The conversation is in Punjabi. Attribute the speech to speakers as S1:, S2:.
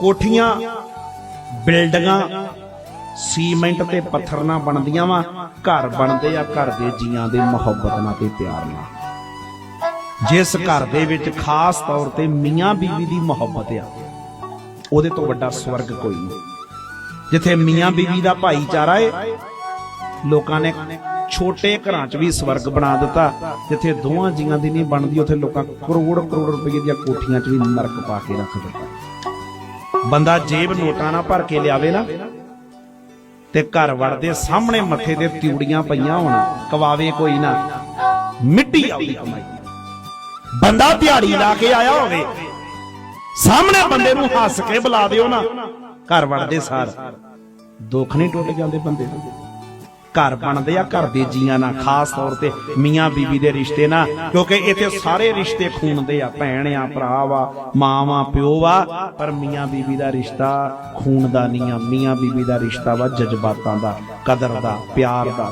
S1: ਕੋਠੀਆਂ, ਬਿਲਡਿੰਗਾਂ, ਸੀਮੈਂਟ ਤੇ ਪੱਥਰ ਨਾਲ ਬਣਦੀਆਂ ਵਾ। ਘਰ ਬਣਦੇ ਆ, ਘਰ ਦੇ ਜੀਆਂ ਦੇ ਮੁਹੱਬਤ ਨਾਲ ਤੇ ਪਿਆਰ ਨਾਲ। ਜਿਸ ਘਰ ਦੇ ਵਿੱਚ ਖਾਸ ਤੌਰ ਤੇ ਮੀਆਂ ਬੀਵੀ ਦੀ ਮੁਹੱਬਤ ਆ, ਉਹਦੇ ਤੋਂ ਵੱਡਾ ਸਵਰਗ ਕੋਈ ਨਹੀਂ। ਜਿੱਥੇ ਮੀਆਂ ਬੀਵੀ ਦਾ ਭਾਈਚਾਰਾ ਏ, ਲੋਕਾਂ ਨੇ ਛੋਟੇ ਘਰਾਂ 'ਚ ਵੀ ਸਵਰਗ ਬਣਾ ਦਿੱਤਾ। ਜਿੱਥੇ ਦੋਵਾਂ ਜੀਆਂ ਦੀ ਨਹੀਂ ਬਣਦੀ, ਉੱਥੇ ਲੋਕਾਂ ਕਰੋੜ ਕਰੋੜ ਰੁਪਏ ਦੀਆਂ ਕੋਠੀਆਂ 'ਚ ਵੀ ਨਰਕ ਪਾ ਕੇ ਰੱਖ ਦਿੱਤਾ। ਬੰਦਾ ਜੇਬ ਨੋਟਾਂ ਨਾਲ ਭਰ ਕੇ ਲਿਆਵੇ ਨਾ ਤੇ ਘਰ ਵੜਦੇ ਸਾਹਮਣੇ ਮੱਥੇ ਤੇ ਤਿਉੜੀਆਂ ਪਈਆਂ ਹੋਣ, ਕਵਾਵੇ ਕੋਈ ਨਾ, ਮਿੱਟੀ ਆਉਦੀ ਕਮਾਈ ਬੰਦਾ ਦਿਹਾੜੀ ਲਾ ਕੇ ਆਇਆ ਹੋਵੇ, ਸਾਹਮਣੇ ਬੰਦੇ ਨੂੰ ਹੱਸ ਕੇ ਬੁਲਾ ਦਿਓ ਨਾ, ਘਰ ਵੜਦੇ ਸਾਰ, ਦੁੱਖ ਨਹੀਂ ਟੁੱਟ ਜਾਂਦੇ ਬੰਦੇ ਦੇ ਘਰ ਬਣਦੇ ਆ, ਘਰ ਦੇ ਜੀਆਂ ਨਾਲ, ਖਾਸ ਤੌਰ ਤੇ ਮੀਆਂ ਬੀਬੀ ਦੇ ਰਿਸ਼ਤੇ ਨਾਲ, ਕਿਉਂਕਿ ਇੱਥੇ ਸਾਰੇ ਰਿਸ਼ਤੇ ਖੂਨ ਦੇ ਆ, ਭੈਣ ਆ, ਭਰਾ ਵਾ, ਮਾਂ ਵਾ, ਪਿਓ ਵਾ, ਪਰ ਮੀਆਂ ਬੀਬੀ ਦਾ ਰਿਸ਼ਤਾ ਖੂਨ ਦਾ ਨਹੀਂ ਆ, ਮੀਆਂ ਬੀਬੀ ਦਾ ਰਿਸ਼ਤਾ ਵਾ ਜਜ਼ਬਾਤਾਂ ਦਾ, ਕਦਰ ਦਾ, ਪਿਆਰ ਦਾ।